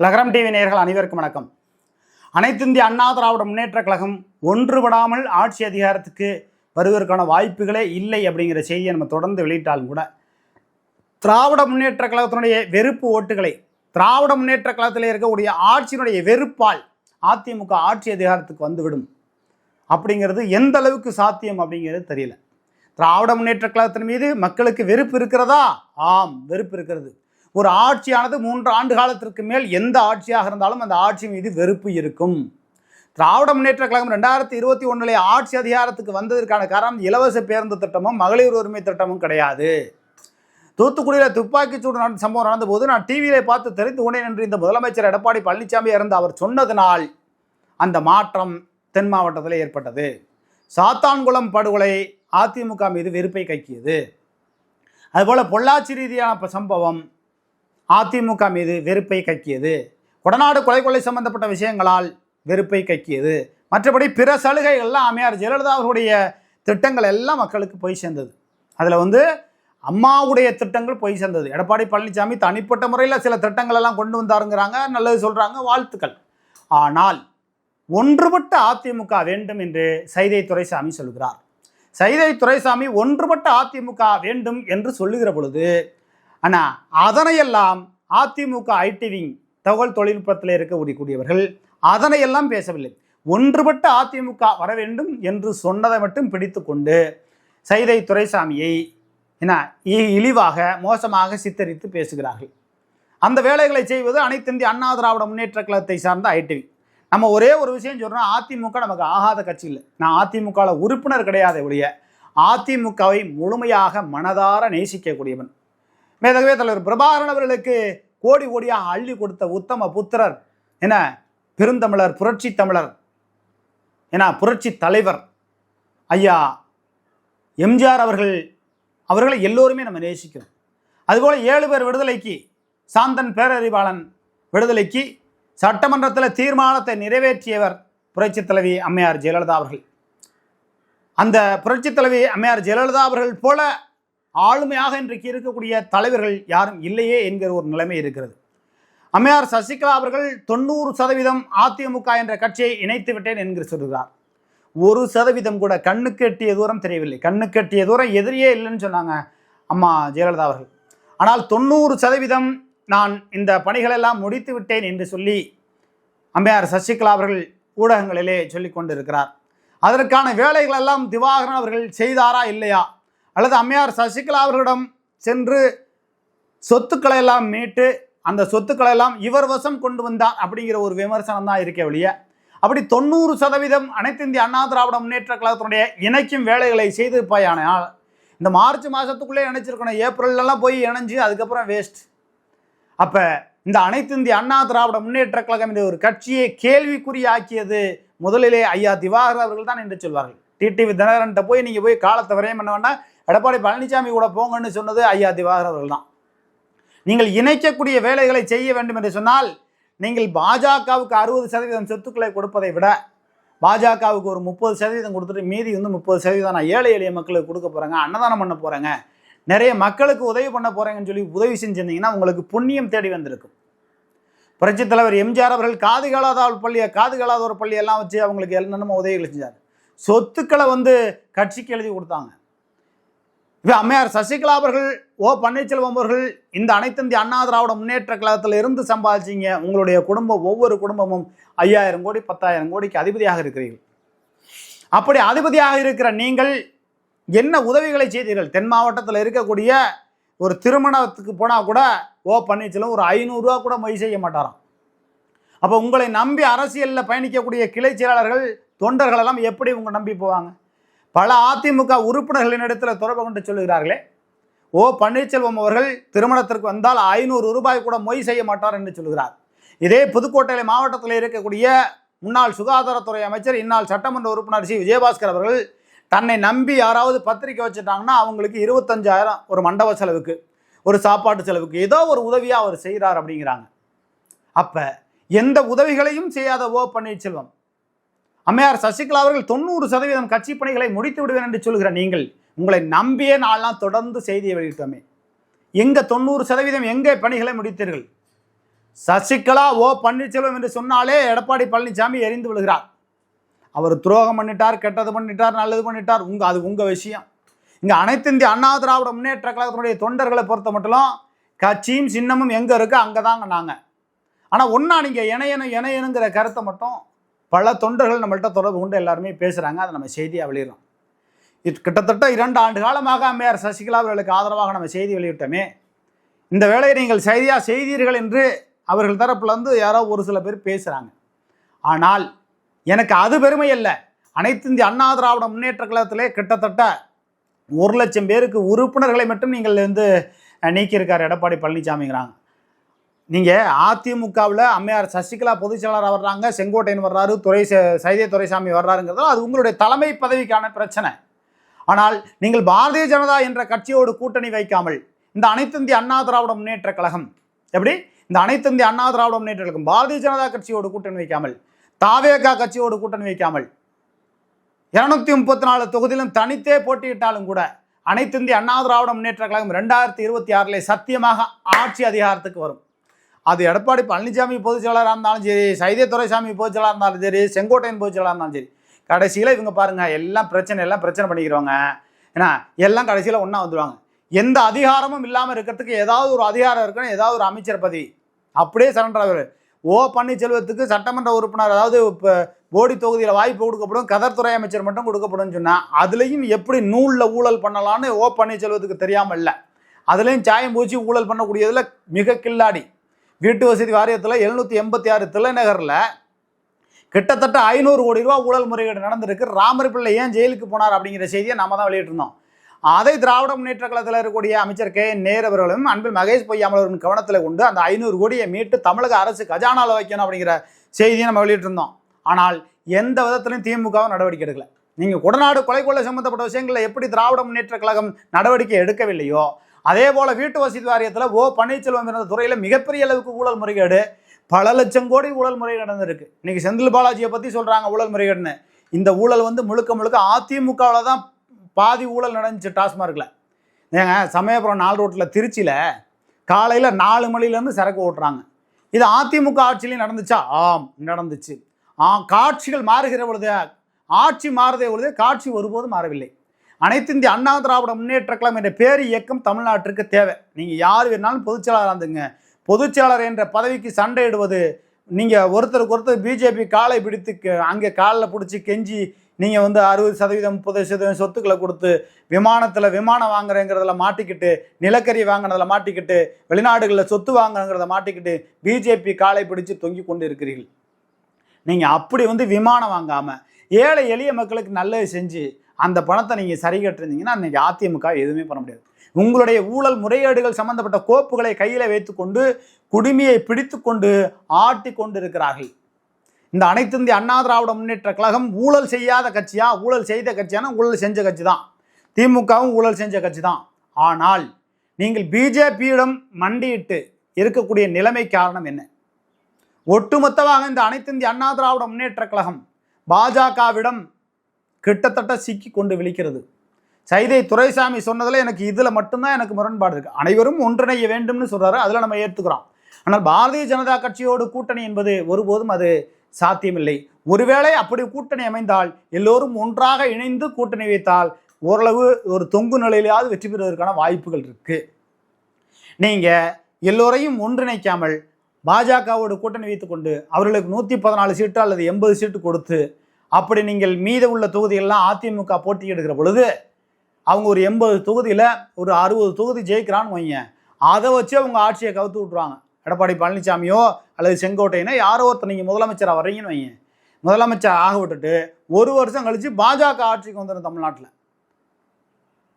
லகரம் டிவி நேயர்கள் அனைவருக்கும் வணக்கம். அனைத்து இந்திய அண்ணா திராவிட முன்னேற்ற கழகம் ஒன்றுபடாமல் ஆட்சி அதிகாரத்துக்கு வருவதற்கான வாய்ப்புகளே இல்லை அப்படிங்கிற செய்தியை நம்ம தொடர்ந்து வெளியிட்டாலும் கூட திராவிட முன்னேற்ற கழகத்தினுடைய வெறுப்பு ஓட்டுகளை திராவிட முன்னேற்ற கழகத்தில் இருக்கக்கூடிய ஆட்சியினுடைய வெறுப்பால் அதிமுக ஆட்சி அதிகாரத்துக்கு வந்துவிடும் அப்படிங்கிறது எந்த அளவுக்கு சாத்தியம் அப்படிங்கிறது தெரியல. திராவிட முன்னேற்ற கழகத்தின் மீது மக்களுக்கு வெறுப்பு இருக்கிறதா? ஆம் வெறுப்பு இருக்கிறது. ஒரு ஆட்சியானது மூன்று ஆண்டு காலத்திற்கு மேல் எந்த ஆட்சியாக இருந்தாலும் அந்த ஆட்சி மீது வெறுப்பு இருக்கும். திராவிட முன்னேற்ற கழகம் ரெண்டாயிரத்தி இருபத்தி ஒன்றிலே ஆட்சி அதிகாரத்துக்கு வந்ததற்கான காரணம் இலவச பேருந்து திட்டமும் மகளிர் உரிமை திட்டமும் கிடையாது. தூத்துக்குடியில் துப்பாக்கிச்சூடு நடந்த சம்பவம் நடந்தபோது நான் டிவியில் பார்த்து தெரிந்து கொண்டேன் என்று இந்த முதலமைச்சர் எடப்பாடி பழனிசாமி இறந்து அவர் சொன்னதினால் அந்த மாற்றம் தென் மாவட்டத்தில் ஏற்பட்டது. சாத்தான்குளம் படுகொலை அதிமுக மீது வெறுப்பை கக்கியது. அதுபோல் பொள்ளாச்சி ரீதியான சம்பவம் அதிமுக மீது வெறுப்பை கக்கியது. கொடநாடு கொலை கொலை சம்பந்தப்பட்ட விஷயங்களால் வெறுப்பை கக்கியது. மற்றபடி பிற சலுகைகள்லாம் அம்மையார் ஜெயலலிதா அவர்களுடைய திட்டங்கள் எல்லாம் மக்களுக்கு போய் சேர்ந்தது. அதில் வந்து அம்மாவுடைய திட்டங்கள் போய் சேர்ந்தது. எடப்பாடி பழனிசாமி தனிப்பட்ட முறையில் சில திட்டங்கள் எல்லாம் கொண்டு வந்தாருங்கிறாங்க. நல்லது சொல்கிறாங்க வாழ்த்துக்கள். ஆனால் ஒன்றுபட்ட அதிமுக வேண்டும் என்று சைதை துரைசாமி சொல்கிறார். சைதை துரைசாமி ஒன்றுபட்ட அதிமுக வேண்டும் என்று சொல்லுகிற பொழுது ஆனால் அதனையெல்லாம் அதிமுக ஐடிவிங் தகவல் தொழில்நுட்பத்தில் இருக்கக்கூடியவர்கள் அதனையெல்லாம் பேசவில்லை. ஒன்றுபட்ட அதிமுக வர வேண்டும் என்று சொன்னதை மட்டும் பிடித்து கொண்டு சைதை துரைசாமியை என்ன இ- இழிவாக மோசமாக சித்தரித்து பேசுகிறார்கள். அந்த வேலைகளை செய்வது அனைத்து இந்திய அண்ணா திராவிட முன்னேற்ற கழகத்தை சார்ந்த ஐடிவி. நம்ம ஒரே ஒரு விஷயம் சொல்கிறோம் அதிமுக நமக்கு ஆகாத கட்சி இல்லை. நான் அதிமுகவில் உறுப்பினர் கிடையாது ஒழிய அதிமுகவை முழுமையாக மனதார நேசிக்கக்கூடியவன். மேதகவே தலைவர் பிரபாகரன் அவர்களுக்கு கோடி கோடியாக அள்ளி கொடுத்த உத்தம புத்திரர். என பெருந்தமிழர் புரட்சி தமிழர். என புரட்சி தலைவர். ஐயா எம்ஜிஆர் அவர்கள் அவர்களை எல்லோருமே நம்ம நேசிக்கிறோம். அதுபோல் ஏழு பேர் விடுதலைக்கு சாந்தன் பேரறிவாளன் விடுதலைக்கு சட்டமன்றத்தில் தீர்மானத்தை நிறைவேற்றியவர் புரட்சித் தலைவி அம்மையார் ஜெயலலிதா அவர்கள். அந்த புரட்சித் தலைவி அம்மையார் ஜெயலலிதா அவர்கள் போல ஆளுமையாக இன்றைக்கு இருக்கக்கூடிய தலைவர்கள் யாரும் இல்லையே என்கிற ஒரு நிலைமை இருக்கிறது. அம்மையார் சசிகலா அவர்கள் தொண்ணூறு சதவீதம் அதிமுக என்ற கட்சியை இணைத்து விட்டேன் என்று சொல்கிறார் ஒரு சதவீதம் கூட கண்ணுக்கு எட்டிய தூரம் தெரியவில்லை. கண்ணுக்கு எட்டிய தூரம் எதிரியே இல்லைன்னு சொன்னாங்க அம்மா ஜெயலலிதா அவர்கள். ஆனால் தொண்ணூறு சதவீதம் நான் இந்த பணிகளெல்லாம் முடித்து விட்டேன் என்று சொல்லி அம்மையார் சசிகலா அவர்கள் ஊடகங்களிலே சொல்லி கொண்டிருக்கிறார். அதற்கான வேலைகளெல்லாம் திவாகரன் அவர்கள் செய்தாரா இல்லையா? அல்லது அம்மையார் சசிகலா அவர்களிடம் சென்று சொத்துக்களை எல்லாம் மீட்டு அந்த சொத்துக்களை எல்லாம் இவர் வசம் கொண்டு வந்தார் அப்படிங்கிற ஒரு விமர்சனம் தான் இருக்க ஒழிய அப்படி தொண்ணூறு சதவீதம் அனைத்து இந்திய அண்ணா திராவிட முன்னேற்ற கழகத்தினுடைய இணைக்கும் வேலைகளை செய்திருப்பாயானால் இந்த மார்ச் மாதத்துக்குள்ளே இணைச்சிருக்கணும் ஏப்ரல்லாம் போய் இணைஞ்சு அதுக்கப்புறம் வேஸ்ட் அப்போ இந்த அனைத்து இந்திய அண்ணா திராவிட முன்னேற்ற கழகம் என்ற ஒரு கட்சியை கேள்விக்குறியாக்கியது முதலிலே ஐயா திவாகர் அவர்கள் தான் என்று சொல்வார்கள். டிடிவி தினகரன்ட்ட போய் நீங்கள் போய் காலத்தை வரையும் பண்ண வேண்டாம் எடப்பாடி பழனிசாமி கூட போங்கன்னு சொன்னது ஐயா திவாகர் அவர்கள் தான் நீங்கள் இணைக்கக்கூடிய வேலைகளை செய்ய வேண்டும் என்று சொன்னால் நீங்கள் பாஜகவுக்கு அறுபது சதவீதம் சொத்துக்களை கொடுப்பதை விட பாஜகவுக்கு ஒரு முப்பது சதவீதம் கொடுத்துட்டு மீதி வந்து முப்பது சதவீதம் நான் ஏழை எளிய மக்களுக்கு கொடுக்க போகிறேங்க அன்னதானம் பண்ண போகிறேங்க நிறைய மக்களுக்கு உதவி பண்ண போகிறேங்கன்னு சொல்லி உதவி செஞ்சிருந்தீங்கன்னா உங்களுக்கு புண்ணியம் தேடி வந்திருக்கும். புரட்சித் தலைவர் எம்ஜிஆர் அவர்கள் காது கேளாத ஒரு பள்ளியை காது கேளாத ஒரு பள்ளியெல்லாம் வச்சு அவங்களுக்கு என்னென்னமோ உதவிகள் செஞ்சார். சொத்துக்களை வந்து கட்சிக்கு எழுதி கொடுத்தாங்க. இப்போ அம்மையார் சசிகலா அவர்கள் ஓ பன்னீர்செல்வம் அவர்கள் இந்த அனைத்தந்தி அண்ணா திராவிட முன்னேற்ற கழகத்தில் இருந்து சம்பாதிச்சீங்க. உங்களுடைய குடும்பம் ஒவ்வொரு குடும்பமும் ஐயாயிரம் கோடி பத்தாயிரம் கோடிக்கு அதிபதியாக இருக்கிறீர்கள். அப்படி அதிபதியாக இருக்கிற நீங்கள் என்ன உதவிகளை செய்தீர்கள்? தென் மாவட்டத்தில் இருக்கக்கூடிய ஒரு திருமணத்துக்கு போனால் கூட ஓ பன்னீர்செல்வம் ஒரு ஐநூறுரூவா கூட மொய் செய்ய மாட்டாராம். அப்போ உங்களை நம்பி அரசியலில் பயணிக்கக்கூடிய கிளை செயலாளர்கள் தொண்டர்களெல்லாம் எப்படி உங்கள் நம்பி போவாங்க? பல அதிமுக உறுப்பினர்களினிடத்தில் தொடர்பு கொண்டு சொல்கிறார்களே ஓ பன்னீர்செல்வம் அவர்கள் திருமணத்திற்கு வந்தால் ஐநூறு ரூபாய் கூட மொய் செய்ய மாட்டார் என்று சொல்கிறார். இதே புதுக்கோட்டை மாவட்டத்தில் இருக்கக்கூடிய முன்னாள் சுகாதாரத்துறை அமைச்சர் இந்நாள் சட்டமன்ற உறுப்பினர் சி. விஜயபாஸ்கர் அவர்கள் தன்னை நம்பி யாராவது பத்திரிக்கை வச்சுட்டாங்கன்னா அவங்களுக்கு இருபத்தஞ்சாயிரம் ஒரு மண்டப செலவுக்கு ஒரு சாப்பாட்டு செலவுக்கு ஏதோ ஒரு உதவியாக அவர் செய்கிறார் அப்படிங்கிறாங்க. அப்போ எந்த உதவிகளையும் செய்யாத ஓ பன்னீர்செல்வம் அம்மையார் சசிகலா அவர்கள் தொண்ணூறு சதவீதம் கட்சி பணிகளை முடித்து விடுவேன் என்று சொல்கிற நீங்கள் உங்களை நம்பியே நாளெல்லாம் தொடர்ந்து செய்தியை வெளியிட்டோமே. எங்க தொண்ணூறு சதவீதம் எங்கே பணிகளை முடித்தீர்கள்? சசிகலா ஓ பன்னீர்செல்வம் என்று சொன்னாலே எடப்பாடி பழனிசாமி எரிந்து விழுகிறார். அவர் துரோகம் பண்ணிட்டார் கெட்டது பண்ணிட்டார் நல்லது பண்ணிட்டார் உங்கள் அது உங்கள் விஷயம். இங்கே அனைத்து இந்திய அண்ணா திராவிட முன்னேற்ற கழகத்தினுடைய தொண்டர்களை பொறுத்த மட்டும் கட்சியும் சின்னமும் எங்கே இருக்கு அங்கதாங்க நாங்கள் ஆனால் ஒன்றா நீங்கள் இணையணும் இணையணுங்கிற கருத்தை மட்டும் பல தொண்டர்கள் நம்மள்ட்ட தொடர்பு கொண்டு எல்லாருமே பேசுகிறாங்க அதை நம்ம செய்தியாக வெளியிடறோம். இது கிட்டத்தட்ட இரண்டு ஆண்டு காலமாக அம்மையார் சசிகலா அவர்களுக்கு ஆதரவாக நம்ம செய்தி வெளியிட்டோமே. இந்த வேலையை நீங்கள் செய்தியாக செய்தீர்கள் என்று அவர்கள் தரப்புலேருந்து யாரோ ஒரு சில பேர் பேசுகிறாங்க ஆனால் எனக்கு அது பெருமை அல்ல. அனைத்து இந்திய அண்ணா திராவிட முன்னேற்ற கழகத்திலே கிட்டத்தட்ட ஒரு லட்சம் பேருக்கு உறுப்பினர்களை மட்டும் நீங்கள் வந்து நீக்கியிருக்கார் எடப்பாடி பழனிசாமிங்கிறாங்க. நீங்கள் அதிமுகவில் அம்மையார் சசிகலா பொதுச் செயலாளர் வர்றாங்க செங்கோட்டையன் வர்றாரு துறை ச- சைதே துரைசாமி வர்றாருங்கிறது அது உங்களுடைய தலைமை பதவிக்கான பிரச்சனை. ஆனால் நீங்கள் பாரதிய ஜனதா என்ற கட்சியோடு கூட்டணி வைக்காமல் இந்த அனைத்து இந்திய அண்ணா திராவிட முன்னேற்ற கழகம் எப்படி? இந்த அனைத்து இந்திய அண்ணா திராவிட முன்னேற்ற கழகம் பாரதிய ஜனதா கட்சியோடு கூட்டணி வைக்காமல் தாவேகா கட்சியோடு கூட்டணி வைக்காமல் இருநூத்தி முப்பத்தி நாலு தொகுதியிலும் தனித்தே போட்டியிட்டாலும் கூட அனைத்து இந்திய அண்ணா திராவிட முன்னேற்ற கழகம் ரெண்டாயிரத்தி இருபத்தி ஆறிலே சத்தியமாக ஆட்சி அதிகாரத்துக்கு வரும். அது எடப்பாடி பழனிசாமி பொதுச் செயலாளராக இருந்தாலும் சரி சைதே துரைசாமி பொதுச் செயலாளராக இருந்தாலும் சரி செங்கோட்டையன் பொதுச் செயலாளராக இருந்தாலும் சரி கடைசியில் இவங்க பாருங்கள் எல்லாம் பிரச்சனை எல்லாம் பிரச்சனை பண்ணிக்கிறவங்க. ஏன்னா எல்லாம் கடைசியில் ஒன்றா வந்துடுவாங்க எந்த அதிகாரமும் இல்லாமல் இருக்கிறதுக்கு ஏதாவது ஒரு அதிகாரம் இருக்குன்னு ஏதாவது ஒரு அமைச்சர் பதவி அப்படியே சரண்டர் ஆகுது ஓ பன்னீர்செல்வத்துக்கு சட்டமன்ற உறுப்பினர் அதாவது இப்போ போடி தொகுதியில் வாய்ப்பு கொடுக்கப்படும் கதர்துறை அமைச்சர் மட்டும் கொடுக்கப்படும்னு சொன்னால் அதுலேயும் எப்படி நூலில் ஊழல் பண்ணலான்னு ஓ பன்னீர்செல்வத்துக்கு தெரியாமல் இல்லை. அதுலேயும் சாயம் பூச்சி ஊழல் பண்ணக்கூடியதில் மிக கில்லாடி. வீட்டு வசதி வாரியத்தில் எழுநூற்றி எண்பத்தி ஆறு தில்லைநகரில் கிட்டத்தட்ட ஐநூறு கோடி ரூபா ஊழல் முறைகேடு நடந்திருக்கு. ராமர் பிள்ளை ஏன் ஜெயிலுக்கு போனார் அப்படிங்கிற செய்தியை நம்ம தான் வெளியிட்டிருந்தோம். அதை திராவிட முன்னேற்ற கழகத்தில் இருக்கக்கூடிய அமைச்சர் கே நேர் அவர்களும் அன்பில் மகேஷ் பொய்யாமலவரின் கவனத்தில் கொண்டு அந்த ஐநூறு கோடியை மீட்டு தமிழக அரசு கஜானாவில் வைக்கணும் அப்படிங்கிற செய்தியை நம்ம வெளியிட்டிருந்தோம். ஆனால் எந்த விதத்திலையும் திமுகவும் நடவடிக்கை எடுக்கல. நீங்கள் குடநாடு கொலை கொள்ள சம்பந்தப்பட்ட விஷயங்களில் எப்படி திராவிட முன்னேற்ற கழகம் நடவடிக்கை எடுக்கவில்லையோ அதே போல் வீட்டு வசதி வாரியத்தில் ஓ பன்னீர்செல்வம் இருந்த துறையில் மிகப்பெரிய அளவுக்கு ஊழல் முறைகேடு பல லட்சம் கோடி ஊழல் முறைகேடு நடந்திருக்கு. இன்னைக்கு செந்தில் பாலாஜியை பற்றி சொல்கிறாங்க ஊழல் முறைகேடுன்னு. இந்த ஊழல் வந்து முழுக்க முழுக்க அதிமுகவில் தான் பாதி ஊழல் நடந்துச்சு டாஸ்மார்க்கில் ஏங்க சமயபுரம் நாலு ரோட்டில் திருச்சியில் காலையில் நாலு மணிலேருந்து சரக்கு ஓட்டுறாங்க. இது அதிமுக ஆட்சியிலையும் நடந்துச்சா? ஆம் நடந்துச்சு. ஆ காட்சிகள் மாறுகிற பொழுது ஆட்சி மாறுதே பொழுது காட்சி ஒருபோதும் மாறவில்லை. அனைத்து இந்திய அண்ணா திராவிட முன்னேற்ற கழகம் என்ற பேர் இயக்கம் தமிழ்நாட்டிற்கு தேவை. நீங்கள் யார் வேணாலும் பொதுச்செயலாளர் இருந்துங்க. பொதுச்செயலாளர் என்ற பதவிக்கு சண்டையிடுவது நீங்கள் ஒருத்தருக்கு ஒருத்தர் பிஜேபி காலை பிடித்து க- அங்கே காலில் பிடிச்சி கெஞ்சி நீங்கள் வந்து அறுபது சதவீதம் முப்பது சதவீதம் சொத்துக்களை கொடுத்து விமானத்தில் விமானம் வாங்குறேங்கிறதுல மாட்டிக்கிட்டு நிலக்கரி வாங்கினதில் மாட்டிக்கிட்டு வெளிநாடுகளில் சொத்து வாங்குறங்கிறத மாட்டிக்கிட்டு பிஜேபி காலை பிடிச்சு தொங்கி கொண்டு இருக்கிறீர்கள் நீங்கள் அப்படி வந்து விமானம் வாங்காமல் ஏழை எளிய மக்களுக்கு நல்லது செஞ்சு அந்த பணத்தை நீங்கள் சரி கட்டிருந்தீங்கன்னா அன்றைக்கி அதிமுக எதுவுமே பண்ண முடியாது. உங்களுடைய ஊழல் முறைகேடுகள் சம்பந்தப்பட்ட கோப்புகளை கையில் வைத்துக்கொண்டு குடுமையை பிடித்து கொண்டு ஆட்டி கொண்டு இருக்கிறார்கள் இந்த அனைத்து இந்திய அண்ணா திராவிட முன்னேற்ற கழகம் ஊழல் செய்யாத கட்சியா? ஊழல் செய்த கட்சியானா ஊழல் செஞ்ச கட்சி தான் திமுகவும் ஊழல் செஞ்ச கட்சி தான் ஆனால் நீங்கள் பிஜேபியிடம் மண்டியிட்டு இருக்கக்கூடிய நிலைமை காரணம் என்ன? ஒட்டுமொத்தமாக இந்த அனைத்து இந்திய அண்ணா திராவிட முன்னேற்ற கழகம் பாஜகவிடம் கிட்டத்தட்ட சிக்கி கொண்டு விழிக்கிறது. சைதை துரைசாமி சொன்னதில் எனக்கு இதில் மட்டும்தான் எனக்கு முரண்பாடு இருக்குது அனைவரும் ஒன்றிணைய வேண்டும்னு சொல்கிறாரு அதில் நம்ம ஏற்றுக்கிறோம் ஆனால் பாரதிய ஜனதா கட்சியோடு கூட்டணி என்பது ஒருபோதும் அது சாத்தியமில்லை. ஒருவேளை அப்படி கூட்டணி அமைந்தால் எல்லோரும் ஒன்றாக இணைந்து கூட்டணி வைத்தால் ஓரளவு ஒரு தொங்கு நிலையிலாவது வெற்றி பெறுவதற்கான வாய்ப்புகள் இருக்குது நீங்கள் எல்லோரையும் ஒன்றிணைக்காமல் பாஜகவோடு கூட்டணி வைத்துக்கொண்டு அவர்களுக்கு நூற்றி பதினாலு சீட்டு அல்லது எண்பது சீட்டு கொடுத்து அப்படி நீங்கள் மீத உள்ள தொகுதியெல்லாம் அதிமுக போட்டியிடுகிற பொழுது அவங்க ஒரு எண்பது தொகுதியில் ஒரு அறுபது தொகுதி ஜெயிக்கிறான்னு வைங்க. அதை வச்சு அவங்க ஆட்சியை கவுத்து விட்ருவாங்க எடப்பாடி பழனிசாமியோ அல்லது செங்கோட்டையினா யாரோ ஒருத்தர் நீங்கள் முதலமைச்சராக வர்றீங்கன்னு வைங்க. முதலமைச்சர் ஆக விட்டுட்டு ஒரு வருஷம் கழித்து பாஜக ஆட்சிக்கு வந்துடும் தமிழ்நாட்டில்.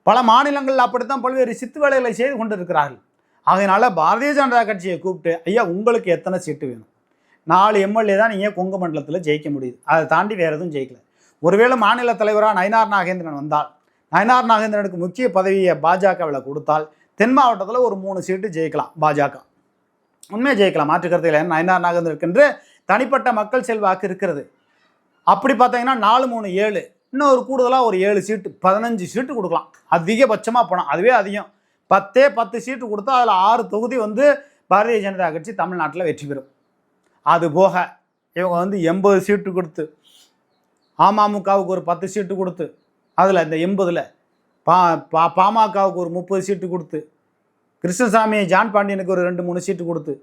பல மாநிலங்களில் அப்படித்தான் பல்வேறு சித்து வேலைகளை செய்து கொண்டு இருக்கிறார்கள் பாரதிய ஜனதா கட்சியை கூப்பிட்டு ஐயா உங்களுக்கு எத்தனை சீட்டு வேணும்? நாலு எம்எல்ஏ தான் நீங்கள் கொங்கு மண்டலத்தில் ஜெயிக்க முடியுது. அதை தாண்டி வேறு எதுவும் ஜெயிக்கல. ஒருவேளை மாநில தலைவராக நயனார் நாகேந்திரன் வந்தால் நயனார் நாகேந்திரனுக்கு முக்கிய பதவியை பாஜகவில் கொடுத்தால் தென் மாவட்டத்தில் ஒரு மூணு சீட்டு ஜெயிக்கலாம் பாஜக. உண்மையாக ஜெயிக்கலாம் மாற்றுக்கருத்து இல்லை நயனார் நாகேந்திரனுக்கென்று தனிப்பட்ட மக்கள் செல்வாக்கு இருக்கிறது. அப்படி பார்த்தீங்கன்னா நாலு மூணு ஏழு இன்னும் ஒரு கூடுதலாக ஒரு ஏழு சீட்டு பதினஞ்சு சீட்டு கொடுக்கலாம். அதிகபட்சமாக போனால் அதுவே அதிகம். பத்தே பத்து சீட்டு கொடுத்தா அதில் ஆறு தொகுதி வந்து பாரதிய ஜனதா கட்சி தமிழ்நாட்டில் வெற்றி பெறும். அது போக இவங்க வந்து எண்பது சீட்டு கொடுத்து அமமுகவுக்கு ஒரு பத்து சீட்டு கொடுத்து அதில் இந்த எண்பதில் பா பா பாமகவுக்கு ஒரு முப்பது சீட்டு கொடுத்து கிருஷ்ணசாமி ஜான் பாண்டியனுக்கு ஒரு ரெண்டு மூணு சீட்டு கொடுத்து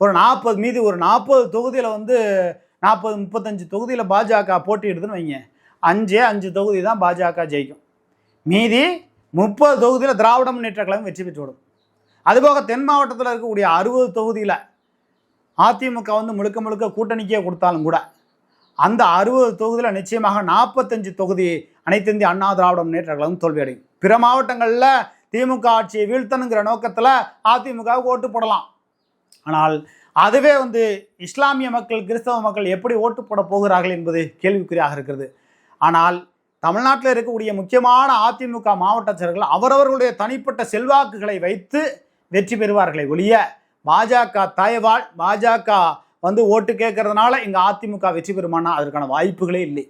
ஒரு நாற்பது மீதி ஒரு நாற்பது தொகுதியில் வந்து நாற்பது முப்பத்தஞ்சு தொகுதியில் பாஜக போட்டியிடுதுன்னு வைங்க. அஞ்சே அஞ்சு தொகுதி தான் பாஜக ஜெயிக்கும். மீதி முப்பது தொகுதியில் திராவிட முன்னேற்ற கழகம் வெற்றி பெற்று விடும் அதுபோக தென் மாவட்டத்தில் இருக்கக்கூடிய அறுபது தொகுதியில் அதிமுக வந்து முழுக்க முழுக்க கூட்டணிக்கே கொடுத்தாலும் கூட அந்த அறுபது தொகுதியில் நிச்சயமாக நாற்பத்தஞ்சு தொகுதி அனைத்து இந்திய அண்ணா திராவிட முன்னேற்ற கழகம் தோல்வியடையும். பிற மாவட்டங்களில் திமுக ஆட்சியை வீழ்த்தணுங்கிற நோக்கத்தில் அதிமுகவுக்கு ஓட்டு போடலாம். ஆனால் அதுவே வந்து இஸ்லாமிய மக்கள் கிறிஸ்தவ மக்கள் எப்படி ஓட்டு போட போகிறார்கள் என்பது கேள்விக்குறியாக இருக்கிறது. ஆனால் தமிழ்நாட்டில் இருக்கக்கூடிய முக்கியமான அதிமுக மாவட்ட செயலர்கள் அவரவர்களுடைய தனிப்பட்ட செல்வாக்குகளை வைத்து வெற்றி பெறுவார்களை ஒழிய பாஜக தயவால் பாஜக வந்து ஓட்டு கேட்கறதுனால இங்கே அதிமுக வெற்றி பெறுமானா அதற்கான வாய்ப்புகளே இல்லை.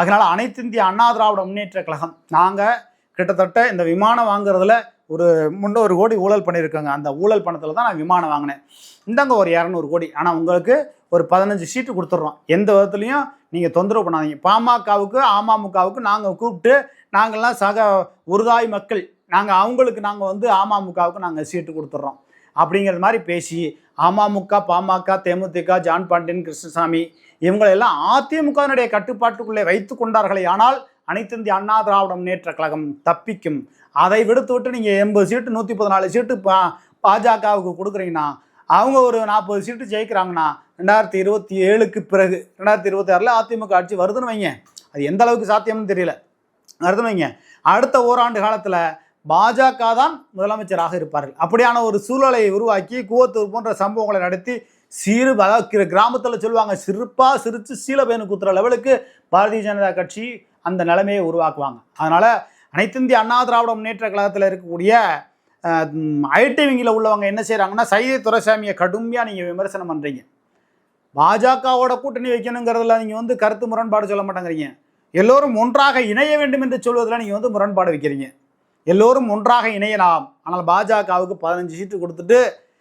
அதனால் அனைத்து இந்திய அண்ணா திராவிட முன்னேற்ற கழகம் நாங்கள் கிட்டத்தட்ட இந்த விமானம் வாங்குறதுல ஒரு முன்னூறு ஒரு கோடி ஊழல் பண்ணியிருக்கோங்க. அந்த ஊழல் பணத்தில் தான் நான் விமானம் வாங்கினேன். இந்தாங்க ஒரு இரநூறு கோடி. ஆனால் உங்களுக்கு ஒரு பதினஞ்சு சீட்டு கொடுத்துட்றோம். எந்த விதத்துலையும் நீங்கள் தொந்தரவு பண்ணாதீங்க. பாமகவுக்கு அமமுகவுக்கு நாங்கள் கூப்பிட்டு நாங்கள்லாம் சக உருதாய் மக்கள். நாங்கள் அவங்களுக்கு நாங்கள் வந்து அமமுகவுக்கு நாங்கள் சீட்டு கொடுத்துட்றோம். அப்படிங்கிறது மாதிரி பேசி அமமுக பாமக தேமுதிக ஜான் பாண்டியன் கிருஷ்ணசாமி இவங்களெல்லாம் அதிமுகவினுடைய கட்டுப்பாட்டுக்குள்ளே வைத்து கொண்டார்களே. ஆனால் அனைத்து இந்திய அண்ணா திராவிட முன்னேற்ற கழகம் தப்பிக்கும். அதை விடுத்து விட்டு நீங்கள் எண்பது சீட்டு நூற்றி பதினாலு சீட்டு பா பாஜகவுக்கு கொடுக்குறீங்கன்னா அவங்க ஒரு நாற்பது சீட்டு ஜெயிக்கிறாங்கன்னா ரெண்டாயிரத்தி இருபத்தி ஏழுக்கு பிறகு ரெண்டாயிரத்தி இருபத்தி ஆறில் அதிமுக ஆட்சி வருதுன்னு வைங்க. அது எந்த அளவுக்கு சாத்தியம்னு தெரியல. வருதுன்னு வைங்க. அடுத்த ஓராண்டு காலத்தில் பாஜக தான் முதலமைச்சராக இருப்பார்கள். அப்படியான ஒரு சூழலை உருவாக்கி கூவத்தூர் போன்ற சம்பவங்களை நடத்தி சிறு அதாவது கிராமத்தில் சொல்லுவாங்க சிறுப்பாக சிரித்து சீலபேனு குத்துற லெவலுக்கு பாரதிய ஜனதா கட்சி அந்த நிலைமையை உருவாக்குவாங்க. அதனால் அனைத்து இந்திய அண்ணா திராவிட முன்னேற்ற கழகத்தில் இருக்கக்கூடிய ஐடி விங்கில் உள்ளவங்க என்ன செய்கிறாங்கன்னா சைதை துரைசாமியை கடுமையாக நீங்கள் விமர்சனம் பண்ணுறீங்க பாஜகவோட கூட்டணி வைக்கணுங்கிறதுல நீங்கள் வந்து கருத்து முரண்பாடு சொல்ல மாட்டேங்கிறீங்க. எல்லோரும் ஒன்றாக இணைய வேண்டும் என்று சொல்வதில் நீங்கள் வந்து முரண்பாடு வைக்கிறீங்க. எல்லோரும் ஒன்றாக இணையலாம். ஆனால் பாஜகவுக்கு பதினஞ்சு சீட்டு கொடுத்துட்டு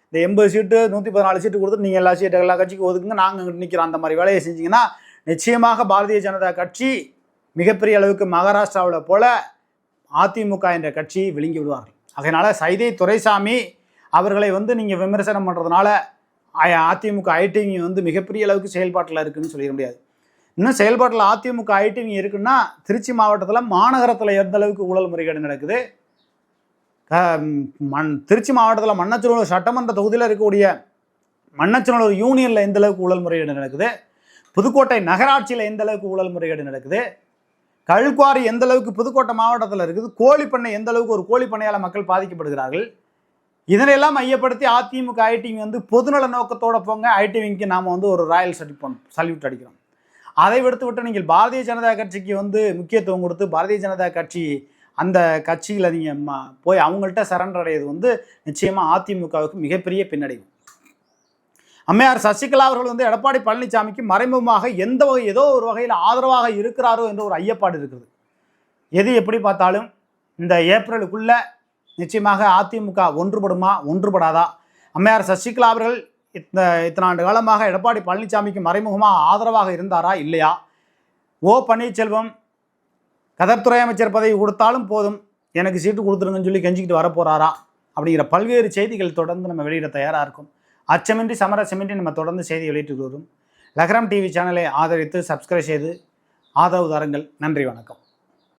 இந்த எண்பது சீட்டு நூற்றி பதினாலு சீட்டு கொடுத்துட்டு நீங்கள் எல்லா சீட்டு எல்லா கட்சிக்கும் ஒதுக்குங்க நாங்கள் நிற்கிறோம் அந்த மாதிரி வேலையை செஞ்சீங்கன்னா நிச்சயமாக பாரதிய ஜனதா கட்சி மிகப்பெரிய அளவுக்கு மகாராஷ்டிராவில் போல அதிமுக என்ற கட்சி விழுங்கி விடுவார்கள். அதனால் சைதை துரைசாமி அவர்களை வந்து நீங்கள் விமர்சனம் பண்ணுறதுனால அதிமுக ஐடிவி வந்து மிகப்பெரிய அளவுக்கு செயல்பாட்டில் இருக்குதுன்னு சொல்லிட முடியாது. இன்னும் செயல்பாட்டில் அதிமுக ஐடிவி இருக்குன்னா திருச்சி மாவட்டத்தில் மாநகரத்தில் எந்த அளவுக்கு ஊழல் முறைகேடு நடக்குது? மண் திருச்சி மாவட்டத்தில் மன்னச்சநல்லூர் சட்டமன்ற தொகுதியில் இருக்கக்கூடிய மன்னச்சநல்லூர் யூனியனில் எந்த அளவுக்கு ஊழல் முறைகேடு நடக்குது? புதுக்கோட்டை நகராட்சியில் எந்த அளவுக்கு ஊழல் முறைகேடு நடக்குது? கல்குவாரி எந்த அளவுக்கு புதுக்கோட்டை மாவட்டத்தில் இருக்குது? கோழிப்பண்ணை எந்த அளவுக்கு ஒரு கோழிப்பண்ணையால் மக்கள் பாதிக்கப்படுகிறார்கள்? இதனையெல்லாம் மையப்படுத்தி அதிமுக ஐடிவி வந்து பொதுநல நோக்கத்தோட போங்க. ஐடிவிக்கு நாம் வந்து ஒரு ராயல் சல்யூட் சல்யூட் அடிக்கிறோம். அதை விடுத்து விட்டு நீங்கள் பாரதிய ஜனதா கட்சிக்கு வந்து முக்கியத்துவம் கொடுத்து பாரதிய ஜனதா கட்சி அந்த கட்சியில் நீங்கள் போய் அவங்கள்ட்ட சரண்டர் அடையிறது வந்து நிச்சயமாக அதிமுகவுக்கு மிகப்பெரிய பின்னடைவு. அம்மையார் சசிகலா அவர்கள் வந்து எடப்பாடி பழனிசாமிக்கு மறைமுகமாக எந்த வகை ஏதோ ஒரு வகையில் ஆதரவாக இருக்கிறாரோ என்ற ஒரு ஐயப்பாடு இருக்குது எது எப்படி பார்த்தாலும் இந்த ஏப்ரலுக்குள்ள நிச்சயமாக அதிமுக ஒன்றுபடுமா ஒன்றுபடாதா? அம்மையார் சசிகலா அவர்கள் இந்த இத்தனை ஆண்டு காலமாக எடப்பாடி பழனிசாமிக்கு மறைமுகமாக ஆதரவாக இருந்தாரா இல்லையா? ஓ பன்னீர்செல்வம் கதர்த்துறை அமைச்சர் பதவி கொடுத்தாலும் போதும். எனக்கு சீட்டு கொடுத்துருங்கன்னு சொல்லி கெஞ்சிக்கிட்டு வரப்போகிறாரா அப்படிங்கிற பல்வேறு செய்திகள் தொடர்ந்து நம்ம வெளியிட தயாராக இருக்கும். அச்சமின்றி சமரசமின்றி நம்ம தொடர்ந்து செய்தி வெளியிட்டு வரும். லக்ரம் டிவி சேனலை ஆதரித்து சப்ஸ்கிரைப் செய்து ஆதரவு தாருங்கள். நன்றி வணக்கம்.